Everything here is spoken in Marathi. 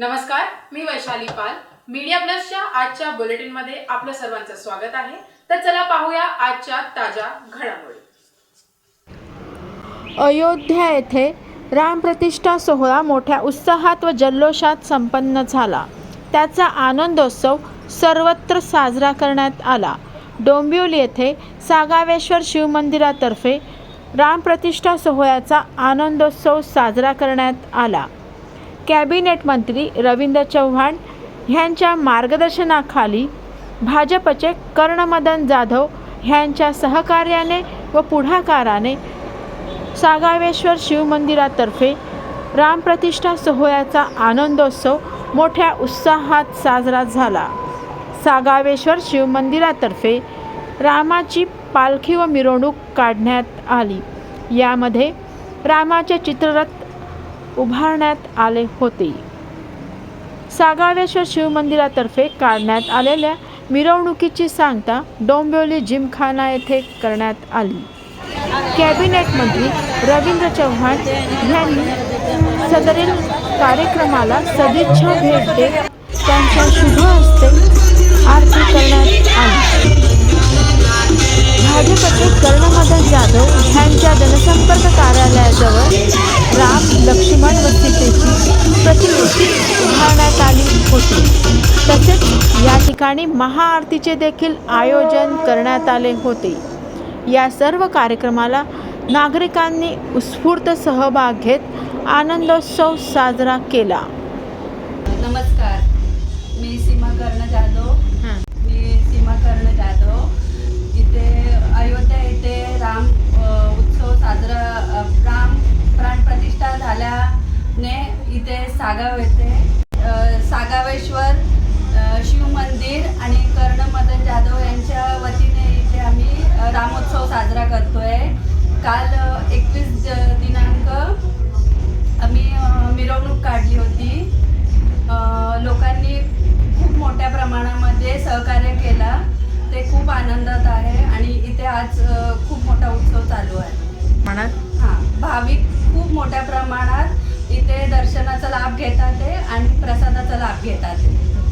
नमस्कार मी वैशाली पाल. मीडिया प्लसच्या आजच्या बुलेटिनमध्ये आपलं सर्वांचं स्वागत आहे. तर चला पाहूया आजच्या ताज्या घडामोडी. अयोध्या येथे रामप्रतिष्ठा सोहळा मोठ्या उत्साहात व जल्लोषात संपन्न झाला. त्याचा आनंदोत्सव सर्वत्र साजरा करण्यात आला. डोंबिवली येथे सागावेश्वर शिवमंदिरातर्फे रामप्रतिष्ठा सोहळ्याचा आनंदोत्सव साजरा करण्यात आला. कॅबिनेट मंत्री रवींद्र चव्हाण ह्यांच्या मार्गदर्शनाखाली भाजपचे कर्णमदन जाधव ह्यांच्या सहकार्याने व पुढाकाराने सागावेश्वर शिवमंदिरातर्फे रामप्रतिष्ठा सोहळ्याचा आनंदोत्सव मोठ्या उत्साहात साजरा झाला. सागावेश्वर शिवमंदिरातर्फे रामाची पालखी व मिरवणूक काढण्यात आली. यामध्ये रामाचे चित्ररथ उभारण्यात आले होते. सागावेश्वर शिवमंदिरातर्फे काढण्यात आलेल्या मिरवणुकीची सांगता डोंबिवली जिमखाना येथे करण्यात आली. कॅबिनेट मंत्री रवींद्र चव्हाण यांनी सदरील कार्यक्रमाला सदिच्छा भेट देत त्यांच्या शुभ हस्ते आरती करण्यात आली. भाजपचे कर्णमदन जाधव यांच्या जनसंपर्क कार्यालयाजवळ राम लक्ष्मण व सीतेची प्रतिकृती उभारण्यात आली होती. तसेच या ठिकाणी महाआरतीचे देखील आयोजन करण्यात आले होते. या सर्व कार्यक्रमाला नागरिकांनी उत्स्फूर्त सहभाग घेत आनंदोत्सव साजरा केला. नमस्कार. सागाव येथे अ, सागावेश्वर शिव मंदिर आणि कर्ण मदन जाधव यांच्या वतीने इथे आम्ही रामोत्सव साजरा करतोय. काल एकवीस दिनांक आम्ही मिरवणूक काढली होती. लोकांनी खूप मोठ्या प्रमाणामध्ये सहकार्य केला. ते खूप आनंदात आहे आणि इथे आज खूप मोठा उत्सव चालू आहे. म्हणत हां भाविक खूप मोठ्या प्रमाणात ते दर्शनाचा लाभ घेतात आणि प्रसादाचा लाभ घेतात